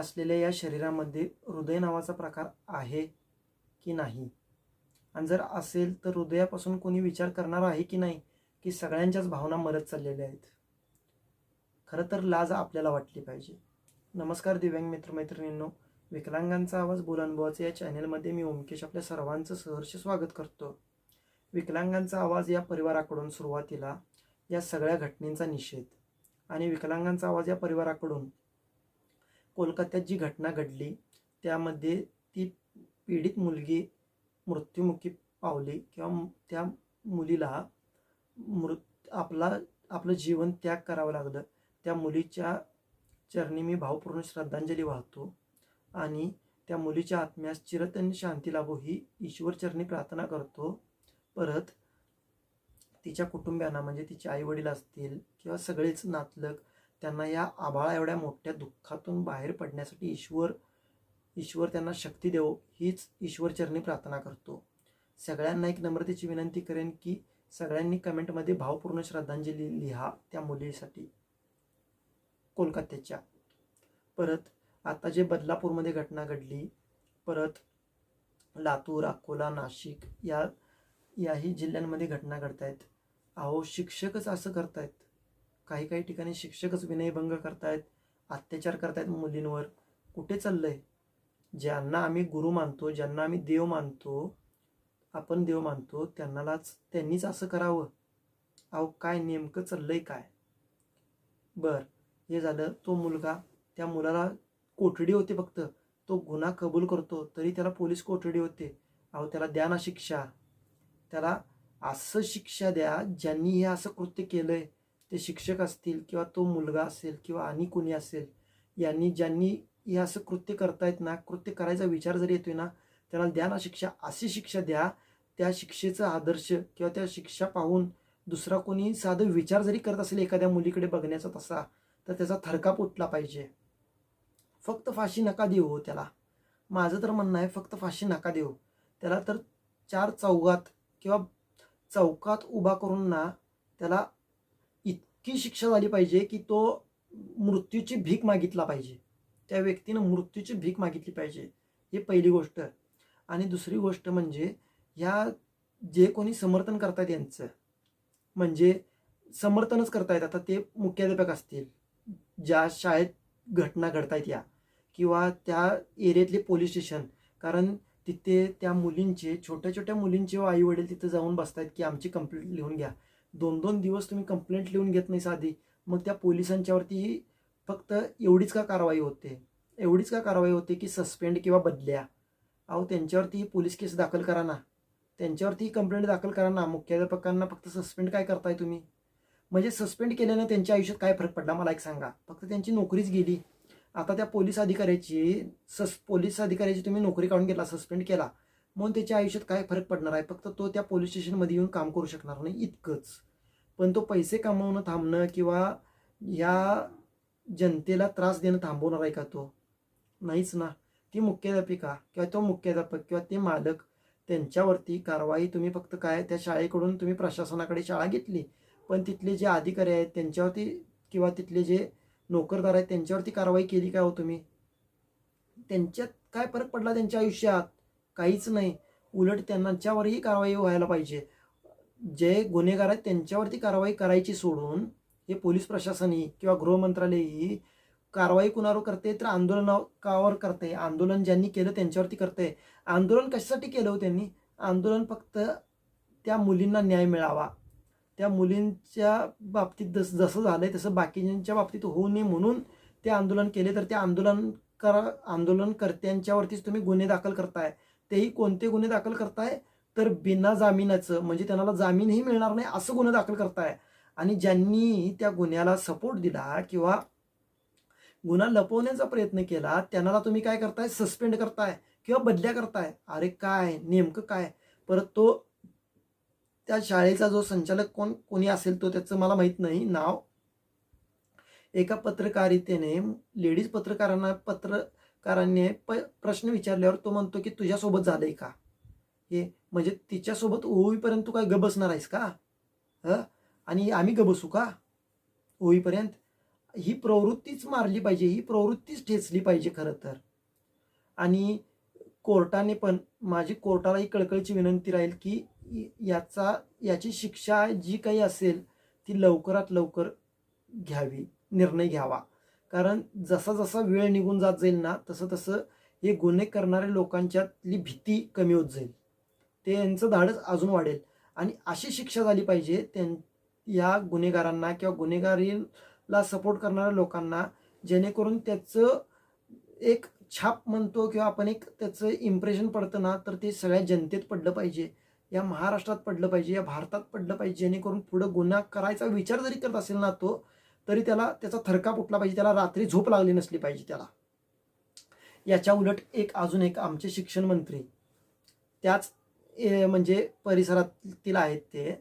असलेल्या या शरीरामध्ये हृदय नावाचा प्रकार आहे की नाही? आणि जर असेल तर हृदयापासून कोणी विचार करणार आहे की नाही की सगळ्यांच्याच भावना मरत चाललेल्या आहेत? खरं तर लाज आपल्याला वाटली पाहिजे. नमस्कार दिव्यांग मित्रमैत्रिणींनो. विकलांगांचा आवाज बोलानुभवाचा या चॅनेलमध्ये मी ओमकेश आपल्या सर्वांचं सहर्ष स्वागत करतो. विकलांगांचा आवाज या परिवाराकडून सुरुवातीला या सगळ्या घटनेचा निषेध आणि विकलांगांचा आवाज या परिवाराकडून कोलकात्यात जी घटना घडली त्यामध्ये ती पीडित मुलगी मृत्युमुखी पावली किंवा त्या मुलीला मृत आपला आपलं जीवन त्याग करावं लागलं. त्या मुलीच्या चरणी मी भावपूर्ण श्रद्धांजली वाहतो आणि त्या मुलीच्या आत्म्यास चिरतन शांती लाभो ही ईश्वर चरणी प्रार्थना करतो. परत तिच्या कुटुंबियांना म्हणजे तिचे आईवडील असतील किंवा सगळेच नातलग त्यांना या आभाळा एवढ्या मोठ्या दुःखातून बाहेर पडण्यासाठी ईश्वर ईश्वर त्यांना शक्ती देवो हीच ईश्वरचरणी प्रार्थना करतो. सगळ्यांना एक नम्रतेची विनंती करेन की सगळ्यांनी कमेंटमध्ये भावपूर्ण श्रद्धांजली लिहा त्या मुलीसाठी. कोलकात्याच्या. परत आता जे बदलापूरमध्ये घटना घडली परत लातूर अकोला नाशिक या याही जिल्ह्यांमध्ये घटना घडत आहेत अहो शिक्षकच असं करतायत. काही काही ठिकाणी शिक्षकच विनयभंग करतायत अत्याचार करतायत मुलींवर. कुठे चाललंय? ज्यांना आम्ही गुरु मानतो ज्यांना आम्ही देव मानतो आपण देव मानतो त्यांनालाच त्यांनीच असं करावं. अहो काय नेमकं चाललंय काय? बर हे झालं तो मुलगा त्या मुलाला कोठडी होते फक्त. तो गुन्हा कबूल करतो तरी त्याला पोलीस कोठडी होते. अहो त्याला द्या ना शिक्षा. त्याला असं शिक्षा द्या ज्यांनी हे असं कृत्य केलंय. ते शिक्षक असतील किंवा तो मुलगा असेल किंवा आणि कोणी असेल यांनी ज्यांनी हे असं कृत्य करतायत ना कृत्य करायचा विचार जरी येतोय ना त्याला द्या ना शिक्षा अशी शिक्षा द्या. त्या शिक्षेचा आदर्श किंवा त्या शिक्षा पाहून दुसरा कोणी साधं विचार जरी करत असेल एखाद्या मुलीकडे बघण्याचा तसा तर त्याचा थरकाप उठला पाहिजे. फक्त फाशी नका देऊ हो त्याला. माझं तर म्हणणं आहे फक्त फाशी नका देऊ. त्याला तर चार चौघात किंवा चौकात उभा करून ना त्याला इतकी शिक्षा झाली पाहिजे की तो मृत्यूची भीक मागितला पाहिजे. त्या व्यक्तीनं मृत्यूची भीक मागितली पाहिजे. ही पहिली गोष्ट. आणि दुसरी गोष्ट म्हणजे ह्या जे कोणी समर्थन करतायत यांचं म्हणजे समर्थनच करतायत. आता ते मुख्याध्यापक असतील. ज्या शाळेत घटना घडतायत या किंवा त्या एरियातले पोलीस स्टेशन. कारण तिथे त्या मुलींचे छोट्या छोट्या मुलींचे आई वडील तिथे जाऊन बसतायत की आमची कंप्लेंट लिहून घ्या. दोन दोन दिवस तुम्ही कंप्लेंट लिहून घेत नाही साधी. मग त्या पोलिसांच्यावरती फक्त एवढीच का कारवाई होते? एवढीच का कारवाई होते की सस्पेंड किंवा बदल्या? अहो त्यांच्यावरती पोलीस केस दाखल करा ना त्यांच्यावरती कंप्लेंट दाखल करा ना मुख्याध्यापकांना फक्त सस्पेंड काय करताय तुम्ही? म्हणजे सस्पेंड केल्यानं त्यांच्या आयुष्यात काय फरक पडला? मला एक सांगा. फक्त त्यांची नोकरीच गेली. आता त्या पोलीस अधिकाऱ्याची सस पोलीस अधिकाऱ्याची तुम्ही नोकरी काढून घेतला सस्पेंड केला. म्हणून त्याच्या आयुष्यात काय फरक पडणार आहे. फक्त तो त्या पोलीस स्टेशनमध्ये येऊन काम करू शकणार नाही इतकंच. पण तो पैसे कमावणं थांबणं किंवा या जनतेला त्रास देणं थांबवणार आहे का तो? नाहीच ना. ती मुख्याध्यापिका किंवा तो मुख्याध्यापक किंवा ते मालक त्यांच्यावरती कारवाई तुम्ही फक्त काय त्या शाळेकडून तुम्ही प्रशासनाकडे शाळा घेतली पण तिथले जे अधिकारी आहेत त्यांच्यावरती किंवा तिथले जे नोकरदार आहेत त्यांच्यावरती कारवाई केली काय हो तुम्ही? त्यांच्यात काय फरक पडला त्यांच्या आयुष्यात? काहीच नाही. उलट त्यांच्यावरही कारवाई व्हायला पाहिजे. जे गुन्हेगार आहेत त्यांच्यावरती कारवाई करायची सोडून हे पोलीस प्रशासनही किंवा गृहमंत्रालयही कारवाई कुणावर करते तर आंदोलनावर करते. आंदोलन ज्यांनी केलं त्यांच्यावरती करते. आंदोलन कशासाठी केलं हो त्यांनी? आंदोलन फक्त त्या मुलींना न्याय मिळावा. त्या मुलींच्या बाबतीत जसं जसं आहे तसं बाकीच्या बाबतीत होऊ नये म्हणून ते आंदोलन केले. तर ते आंदोलन करा आंदोलनकर्त्यांच्यावरतीच तुम्ही गुन्हे दाखल करताय. तेही कोणते गुन्हे दाखल करताय? तर बिना जामिनाचं म्हणजे त्यांना जामीनही मिळणार नाही असं गुन्हे दाखल करताय. आणि ज्यांनी त्या गुन्ह्याला सपोर्ट दिला किंवा गुन्हा लपवण्याचा प्रयत्न केला त्यांना तुम्ही काय करताय? सस्पेंड करताय किंवा बदल्या करताय? अरे काय? नेमकं काय? परत तो त्या शाळेचा जो संचालक कोण कोणी असेल तो त्याचं मला माहीत नाही. नाव? एका पत्रकारितेने लेडीज पत्रकारांना पत्र पत्रकारांनी प प्रश्न विचारल्यावर तो म्हणतो की तुझ्यासोबत झालंय का? हे म्हणजे तिच्यासोबत होईपर्यंत तू काय ग बसणार आहेस का? ह? आणि आम्ही ग बसू का? होईपर्यंत ही प्रवृत्तीच मारली पाहिजे ही प्रवृत्तीच ठेचली पाहिजे खरं तर. आणि कोर्टाने पण माझी कोर्टाला ही कळकळीची विनंती राहील की याचा याची शिक्षा जी काही असेल ती लवकरात लवकर घ्यावी निर्णय घ्यावा. कारण जसा जसा वेळ निघून जात जाईल ना तसं तसं हे गुन्हे करणाऱ्या लोकांच्यातली भीती कमी होत जाईल. ते यांचं धाडस अजून वाढेल. आणि अशी शिक्षा झाली पाहिजे त्यां या गुन्हेगारांना किंवा गुन्हेगारीला सपोर्ट करणाऱ्या लोकांना जेणेकरून त्याचं एक छाप म्हणतो किंवा आपण एक त्याचं इम्प्रेशन पडतं ना तर ते सगळ्या जनतेत पडलं पाहिजे. या महाराष्ट्रात पडलं पाहिजे या भारतात पडलं पाहिजे जेणेकरून पुढं गुन्हा करायचा विचार जरी करत असेल ना तो तरी त्याला त्याचा थरकाप उठला पाहिजे त्याला रात्री झोप लागली नसली पाहिजे त्याला. याच्या उलट एक अजून एक आमचे शिक्षण मंत्री त्याच ए, म्हणजे परिसरातील आहेत ते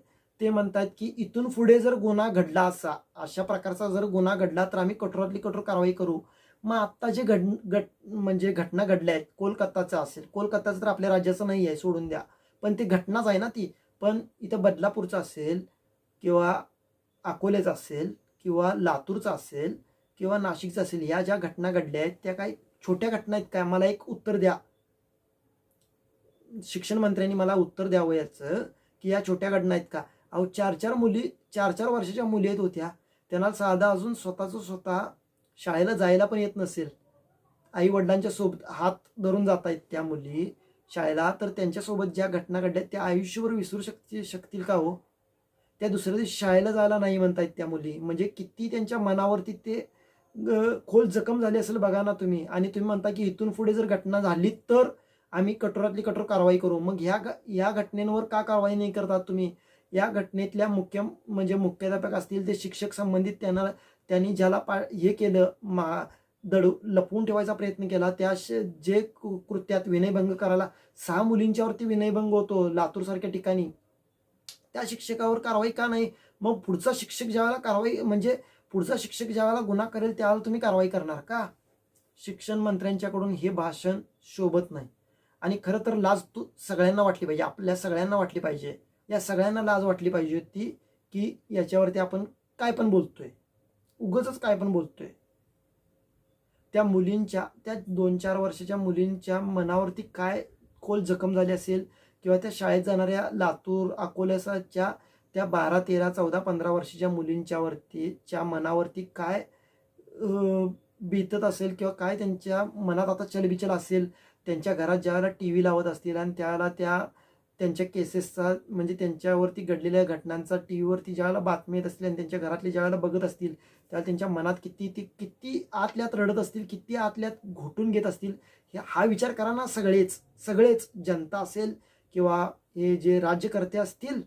ते म्हणतात की इथून पुढे जर गुन्हा घडला असा अशा प्रकारचा जर गुन्हा घडला तर आम्ही कठोरातली कठोर कारवाई करू. मग आत्ता जे घड घट म्हणजे घटना घडल्या आहेत कोलकाताचं असेल कोलकाताचं तर आपल्या राज्याचं नाही आहे सोडून द्या. पण ती घटनाच आहे ना ती. पण इथं बदलापूरचं असेल किंवा अकोल्याचं असेल किंवा लातूरचं असेल किंवा नाशिकचं असेल या ज्या घटना घडल्या आहेत त्या काही छोट्या घटना आहेत काय मला एक उत्तर द्या. शिक्षण मंत्र्यांनी मला उत्तर द्यावं याचं की या छोट्या घटना आहेत का? अहो चार चार मुली चार चार वर्षाच्या मुली आहेत होत्या. त्यांना साधा अजून स्वतःचं स्वतः शाळेला जायला पण येत नसेल. आई वडिलांच्या सोबत हात धरून जात आहेत त्या मुली शाळेला. तर त्यांच्यासोबत ज्या घटना घडल्या त्या आयुष्यभर विसरू शक शकतील का हो? त्या दुसऱ्या दिवशी शाळेला जायला नाही म्हणतायत त्या मुली. म्हणजे किती त्यांच्या मनावरती ते खोल जखम झाली असेल बघा ना तुम्ही. आणि तुम्ही म्हणता की इथून पुढे जर घटना झाली तर आम्ही कठोरातली कठोर कारवाई करू. मग ह्या या घटनेवर का कारवाई नाही करतात तुम्ही? या घटनेतल्या मुख्य म्हणजे मुख्याध्यापक असतील ते शिक्षक संबंधित त्यांना त्यांनी ज्याला पा हे केलं मा दडू लपवून ठेवायचा प्रयत्न केला त्या श- जे कृ- कृत्यात विनयभंग करायला सहा मुलींच्यावरती विनयभंग होतो लातूरसारख्या ठिकाणी. त्या शिक्षकावर कारवाई का नाही? मग पुढचा शिक्षक ज्यावेळेला कारवाई म्हणजे पुढचा शिक्षक ज्यावेळेला गुन्हा करेल त्यावेळेला तुम्ही कारवाई करणार का? शिक्षण मंत्र्यांच्याकडून हे भाषण शोभत नाही. आणि खरं तर लाज तू सगळ्यांना वाटली पाहिजे आपल्या सगळ्यांना वाटली पाहिजे. या सगळ्यांना लाज वाटली पाहिजे होती की याच्यावरती आपण काय पण बोलतोय. उगच काय पण बोलतोय. त्या मुलींच्या त्या दोन चार वर्षाच्या मुलींच्या मनावरती काय खोल जखम झाली असेल किंवा त्या शाळेत जाणाऱ्या लातूर अकोल्याच्या त्या बारा तेरा चौदा पंधरा वर्षाच्या मुलींच्यावरतीच्या मनावरती काय अं, बीतत असेल किंवा काय त्यांच्या मनात आता चलबिचल असेल त्यांच्या घरात ज्यावेळेला टी व्ही लावत असतील आणि त्यावेळेला त्या त्यांच्या केसेसचा म्हणजे त्यांच्यावरती घडलेल्या घटनांचा टी व्हीवरती ज्यावेळेला बातमी येत असतील आणि त्यांच्या घरातले ज्यावेळेला बघत असतील त्यावेळेला त्यांच्या मनात किती ती किती आतल्यात रडत असतील किती आतल्यात घोटून घेत असतील हे हा विचार करा ना सगळेच सगळेच जनता असेल किंवा हे जे राज्यकर्ते असतील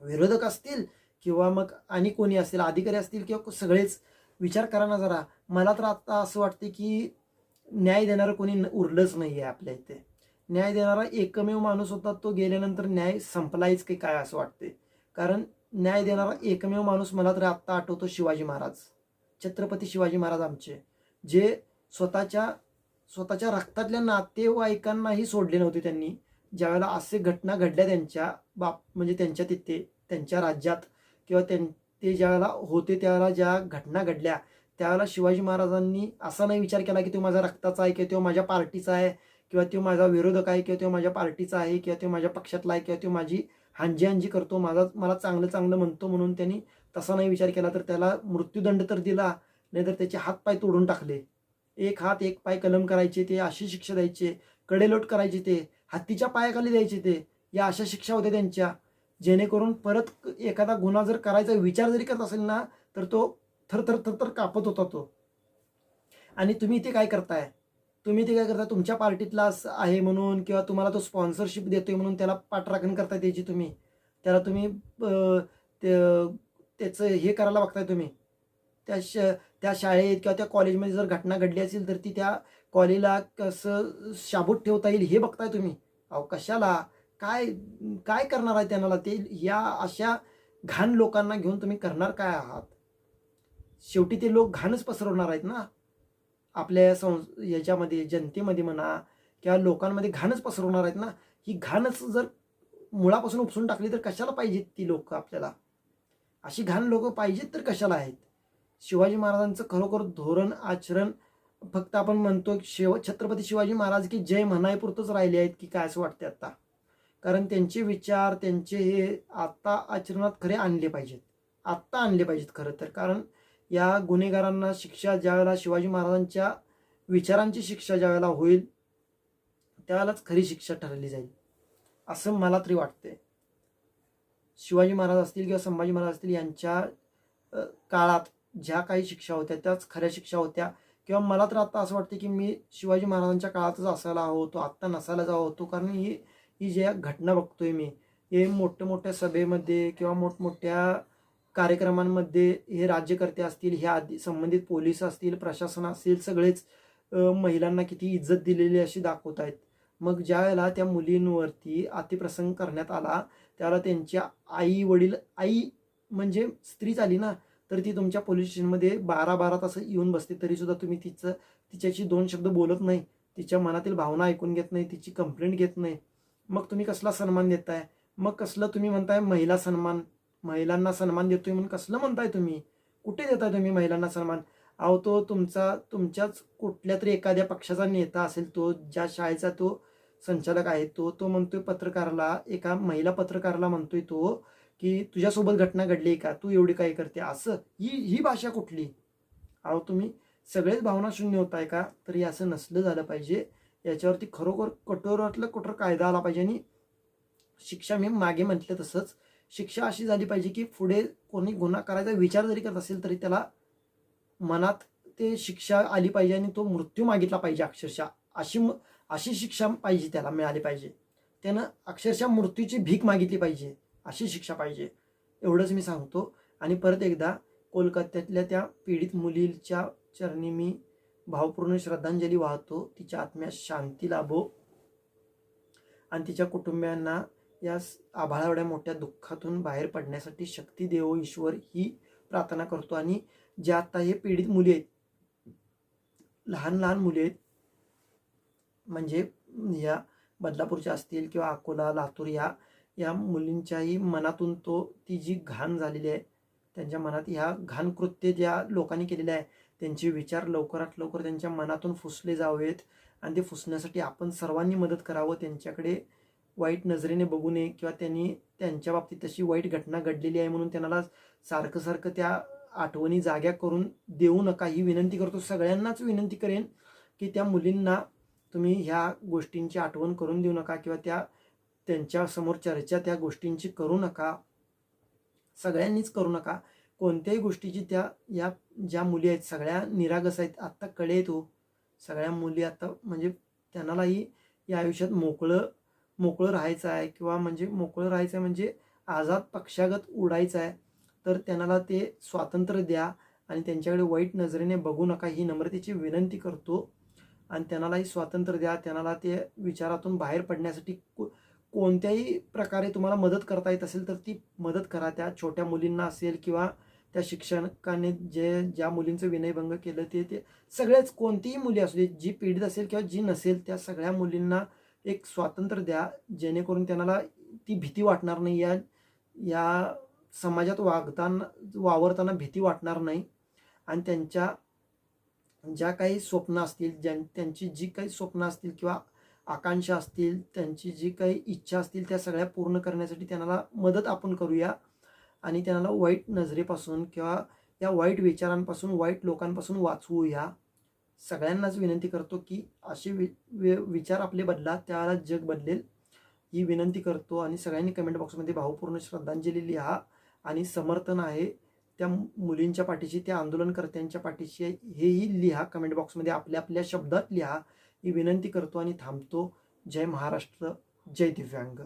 विरोधक असतील किंवा मग आणि कोणी असतील अधिकारी असतील किंवा सगळेच विचार करा ना जरा. मला तर आता असं वाटते की न्याय देणारं कोणी न- उरलंच नाही आहे आपल्या इथे. न्याय देणारा एकमेव माणूस होता तो गेल्यानंतर न्याय संपलायच की काय असं वाटते कारण न्याय देणारा एकमेव माणूस मला तर आत्ता आठवतो शिवाजी महाराज. छत्रपती शिवाजी महाराज आमचे. जे स्वतःच्या स्वतःच्या रक्तातल्या नातेवाईकांनाही सोडले नव्हते त्यांनी. ज्यावेळेला असे घटना घडल्या त्यांच्या बाप म्हणजे त्यांच्या तिथे त्यांच्या राज्यात किंवा त्यां ते ज्यावेळेला होते त्यावेळेला ज्या घटना घडल्या त्यावेळेला शिवाजी महाराजांनी असा नाही विचार केला की तो माझा रक्ताचा आहे किंवा तो माझ्या पार्टीचा आहे किंवा तो माझा विरोधक आहे किंवा तो माझ्या पार्टीचा आहे किंवा तो माझ्या पक्षातला आहे किंवा तो माझी हांजी हांजी करतो माझा मला चांगलं चांगलं म्हणतो म्हणून त्यांनी तसा नाही विचार केला. तर त्याला मृत्यूदंड तर दिला नाहीतर त्याचे हातपाय तोडून टाकले. एक हात एक पाय कलम करायचे ते अशी शिक्षा द्यायचे कडेलोट करायचे ते. हत्तीच्या पायाखाली द्यायचे ते. या अशा शिक्षा होत्या त्यांच्या. जेणेकरून परत एखादा गुन्हा जर करायचा विचार जरी करत असेल ना तर तो थरथर थरथर कापत होता तो. आणि तुम्ही इथे काय करताय? तुम्ही ते काय करताय? तुमच्या पार्टीतला आहे म्हणून किंवा तुम्हाला तो स्पॉन्सरशिप देतोय म्हणून त्याला पाठराखण करताय त्याची तुम्ही? त्याला तुम्ही त्याचं हे करायला बघताय तुम्ही? त्या श त्या शाळेत किंवा त्या कॉलेजमध्ये जर घटना घडली असेल तर ती त्या कॉलीला कसं शाबूत ठेवता येईल हे बघताय तुम्ही? अहो कशाला? काय काय करणार आहे त्यांना? ते या अशा घाण लोकांना घेऊन तुम्ही करणार काय आहात? शेवटी ते लोक घाणच पसरवणार आहेत ना? आपल्या संस याच्यामध्ये जनतेमध्ये म्हणा किंवा लोकांमध्ये घाणच पसरवणार आहेत ना? ही घाणच जर मुळापासून उपसून टाकली तर कशाला पाहिजेत ती लोक आपल्याला? अशी घाण लोक पाहिजेत तर कशाला आहेत? शिवाजी महाराजांचं खरोखर धोरण आचरण फक्त आपण म्हणतो शिव छत्रपती शिवाजी महाराज की जय म्हणायपुरतंच राहिले आहेत की काय असं वाटते आता? कारण त्यांचे विचार त्यांचे हे आत्ता आचरणात खरे आणले पाहिजेत. आत्ता आणले पाहिजेत खरं तर. कारण या गुन्हेगारांना शिक्षा ज्यावेळेला शिवाजी महाराजांच्या विचारांची शिक्षा ज्यावेळेला होईल त्यावेळेलाच खरी शिक्षा ठरवली जाईल. असं मला तरी वाटते शिवाजी महाराज असतील किंवा संभाजी महाराज असतील यांच्या काळात ज्या काही शिक्षा होत्या त्याच खऱ्या शिक्षा होत्या. किंवा मला तर आता असं वाटतं की मी शिवाजी महाराजांच्या काळातच असायला हवं होतो आत्ता नसायला जावं होतो. कारण ही ही ज्या घटना बघतोय मी हे मोठ्या मोठ्या सभेमध्ये किंवा मोठमोठ्या कार्यक्रमांमध्ये हे राज्यकर्ते असतील हे आधी संबंधित पोलीस असतील प्रशासन असतील सगळेच महिलांना किती इज्जत दिलेली अशी दाखवत आहेत. मग ज्या वेळेला त्या मुलींवरती अतिप्रसंग करण्यात आला त्याला त्यांच्या आई वडील आई म्हणजे स्त्रीच आली ना तर ती तुमच्या पोलीस स्टेशनमध्ये बारा बारा तास येऊन बसते. तरीसुद्धा तुम्ही तिचं तिच्याशी दोन शब्द बोलत नाही. तिच्या मनातील भावना ऐकून घेत नाही. तिची कंप्लेंट घेत नाही. मग तुम्ही कसला सन्मान देताय? मग कसलं तुम्ही म्हणताय महिला सन्मान? महिलांना सन्मान देतोय म्हणून कसलं म्हणताय तुम्ही? कुठे देताय तुम्ही महिलांना सन्मान? अहो तो तुमचा तुमच्याच कुठल्या तरी एखाद्या पक्षाचा नेता असेल तो ज्या शाळेचा तो संचालक आहे तो तो म्हणतोय पत्रकाराला एका महिला पत्रकाराला म्हणतोय तो की तुझ्यासोबत घटना घडली का? तू एवढी काय करते? असं. ही ही भाषा कुठली? अहो तुम्ही सगळेच भावना शून्य होत आहे का? तरी असं नसलं झालं पाहिजे. याच्यावरती खरोखर कठोरातलं कठोर कायदा आला पाहिजे आणि शिक्षा मी मागे म्हटलं तसंच. शिक्षा अशी झाली पाहिजे की पुढे कोणी गुन्हा करायचा विचार जरी करत असेल तरी त्याला मनात ते शिक्षा आली पाहिजे आणि तो मृत्यू मागितला पाहिजे अक्षरशः. अशी म- अशी शिक्षा पाहिजे त्याला मिळाली पाहिजे. त्यानं अक्षरशः मृत्यूची भीक मागितली पाहिजे. अशी शिक्षा पाहिजे. एवढंच मी सांगतो. आणि परत एकदा कोलकात्यातल्या त्या पीडित मुलीच्या चरणी मी भावपूर्ण श्रद्धांजली वाहतो. तिच्या आत्म्यास शांती लाभो. आणि तिच्या कुटुंबियांना या स- मोठ्या दुःखातून बाहेर पडण्यासाठी शक्ती देवो ईश्वर ही प्रार्थना करतो. आणि ज्या आता हे पीडित मुली आहेत लहान लहान मुली आहेत म्हणजे या बदलापूरच्या असतील किंवा अकोला लातूर या या मुलींच्याही मनातून तो ती जी घाण झालेली आहे त्यांच्या मनात ह्या घाण कृत्य ज्या लोकांनी केलेले आहे त्यांचे विचार लवकरात लवकर त्यांच्या मनातून फुसले जावेत आणि ते फुसण्यासाठी आपण सर्वांनी मदत करावं त्यांच्याकडे वाईट नजरेने बघू नये किंवा त्यांनी त्यांच्या बाबतीत तशी वाईट घटना घडलेली आहे म्हणून त्यांना सारखं सारखं त्या आठवणी जाग्या करून देऊ नका. ही विनंती करतो सगळ्यांनाच विनंती करेन की त्या मुलींना तुम्ही ह्या गोष्टींची आठवण करून देऊ नका किंवा त्या त्यांच्यासमोर चर्चा त्या गोष्टींची करू नका. सगळ्यांनीच करू नका. कोणत्याही गोष्टीची त्या या ज्या मुली आहेत सगळ्या निरागस आहेत. आत्ता कडे येतो सगळ्या मुली आत्ता म्हणजे त्यांनाही या आयुष्यात मोकळं मोकळं राहायचं आहे किंवा म्हणजे मोकळं राहायचं आहे म्हणजे आझाद पक्षागत उडायचं आहे. तर त्यांना ते स्वातंत्र्य द्या आणि त्यांच्याकडे वाईट नजरेने बघू नका. ही नम्रतेची विनंती करतो. आणि त्यांनाही स्वातंत्र्य द्या. त्यांना ते विचारातून बाहेर पडण्यासाठी को- कोणत्याही प्रकारे तुम्हाला मदत करता येत असेल तर ती मदत करा. त्या छोट्या मुलींना असेल किंवा त्या शिक्षकाने जे ज्या मुलींचं विनयभंग केलं ते ते सगळेच कोणतीही मुली असू दे जी पीडित असेल किंवा जी नसेल त्या सगळ्या मुलींना एक स्वातंत्र्य द्या. जेणेकरून त्यांना ती भीती वाटणार नाही. या या समाजात वागताना वावरताना भीती वाटणार नाही. आणि त्यांच्या ज्या काही स्वप्न असतील ज्यां त्यांची जी काही स्वप्न असतील किंवा आकांक्षा असतील त्यांची जी काही इच्छा असतील त्या सगळ्या पूर्ण करण्यासाठी त्यांना मदत आपण करूया. आणि त्यांना वाईट नजरेपासून किंवा या वाईट विचारांपासून वाईट लोकांपासून वाचवूया. सगळ्यांनाच विनंती करतो की असे वि वि- विचार आपले बदला त्याला जग बदलेल ही विनंती करतो. आणि सगळ्यांनी कमेंट बॉक्समध्ये भावपूर्ण श्रद्धांजली लिहा. आणि समर्थन आहे त्या मुलींच्या पाठीशी त्या आंदोलनकर्त्यांच्या पाठीशी हेही लिहा. कमेंट बॉक्समध्ये आपल्या आपल्या शब्दात लिहा. ही विनंती करतो आणि थांबतो. जय महाराष्ट्र जय दिव्यांग.